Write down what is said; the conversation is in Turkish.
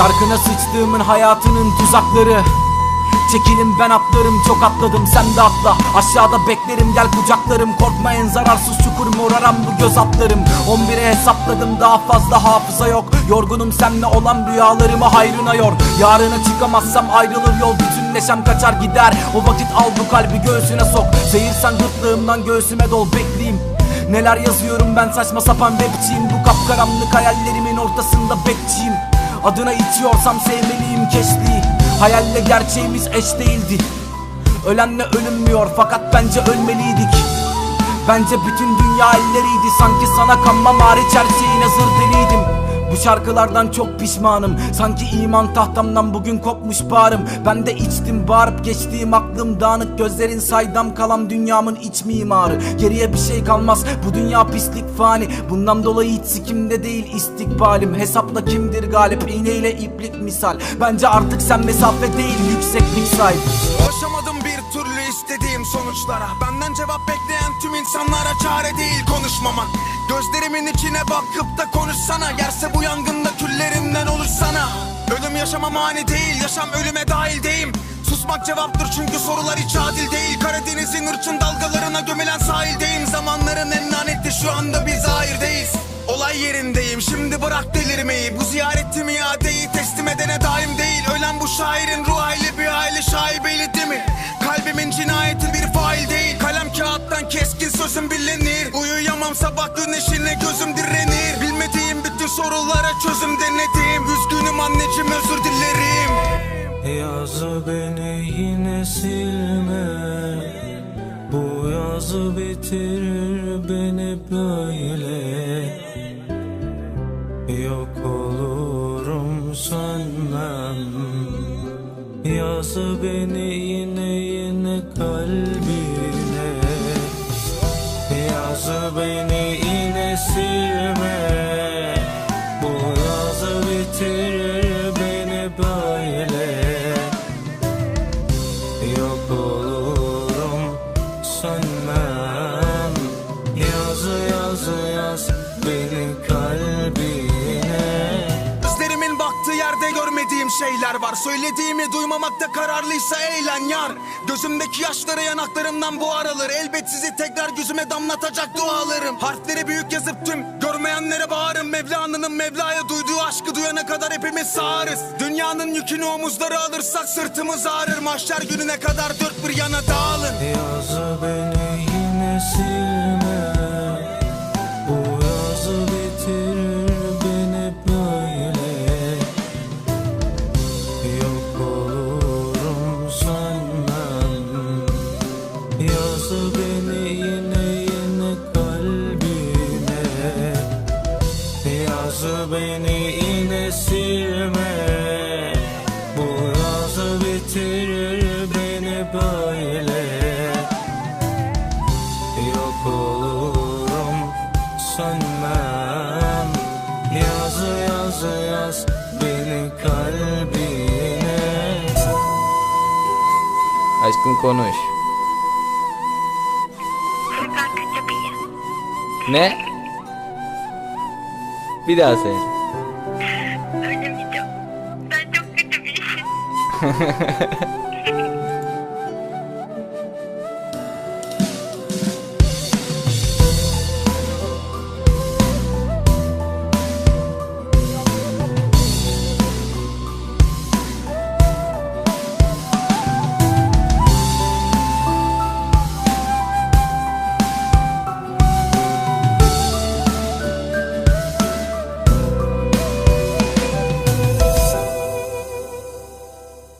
Şarkına sıçtığımın hayatının tuzakları. Çekilin ben atlarım çok atladım sen de atla. Aşağıda beklerim gel kucaklarım. Korkmayın zararsız çukur moraram bu göz atlarım. 11'e hesapladım daha fazla hafıza yok. Yorgunum senle olan rüyalarımı hayrına yor. Yarına çıkamazsam ayrılır yol Bütün neşem kaçar gider. O vakit al bu kalbi göğsüne sok. Zehirsen gırtlağımdan göğsüme dol bekleyeyim. Neler yazıyorum ben saçma sapan rapçiyim. Bu kapkaranlık hayallerimin ortasında bekçiyim Adına itiyorsam sevmeliyim keşliği. Hayalle gerçeğimiz eş değildi. Ölenle ölünmüyor fakat bence ölmeliydik. Bence bütün dünya elleriydi. Sanki sana kanmam hariç her şeyin hazır deliydim bu şarkılardan çok pişmanım. Sanki iman tahtamdan bugün kopmuş bağrım. Ben de içtim bağırıp geçtiğim aklım dağınık. Gözlerin saydam kalan dünyamın iç mimarı. Geriye bir şey kalmaz. Bu dünya pislik fani. Bundan dolayı hiç sikimde değil istikbalim. Hesapla kimdir galip? İğneyle iplik misal. Bence artık sen mesafe değil yükseklik sahibi Ulaşamadım bir türlü istediğim sonuçlara. Benden cevap tüm insanlara çare değil konuşmamak. Gözlerimin içine bakıp da konuşsana. Yerse bu yangında küllerinden olursana. Ölüm yaşama mani değil yaşam ölüme dahil deyim. Susmak cevaptır çünkü sorular hiç adil değil. Karadeniz'in ırçın dalgalarına gömülen sahildeyim Zamanların en lanetli şu anda biz hayırdeyiz Olay yerindeyim şimdi bırak delirmeyi. Bu ziyaretim iadeyi teslim edene daim değil. Ölen bu şairin Uyuyamam sabah güneşine gözüm direnir. Bilmediğim bütün sorulara çözüm denedim. Üzgünüm anneciğim özür dilerim. Yazı beni yine silme. Bu yazı bitirir beni böyle. Yok olurum sönmem. Yazı beni yine yine kalbine Yazı beni yine silme Bu yazı bitirir beni böyle. Yok olurum sönmem. Yazı yazı şeyler var. Söylediğimi duymamakta kararlıysa eğlen yar. Gözümdeki yaşları yanaklarımdan buhar alır Elbet sizi tekrar yüzüme damlatacak dualarım. Harfleri büyük yazıp tüm görmeyenlere bağırın Mevlana'nın Mevla'ya duyduğu aşkı duyana kadar hepimiz sağırız. Dünyanın yükünü omuzlara alırsak sırtımız ağrır. Mahşer gününe kadar dört bir yana dağılın sönmem Yazı yazı yaz beni kalbine Aşkım konuş. Ne? Bir daha söyle. Söylemeyeceğim. Sen çok kötü birisin.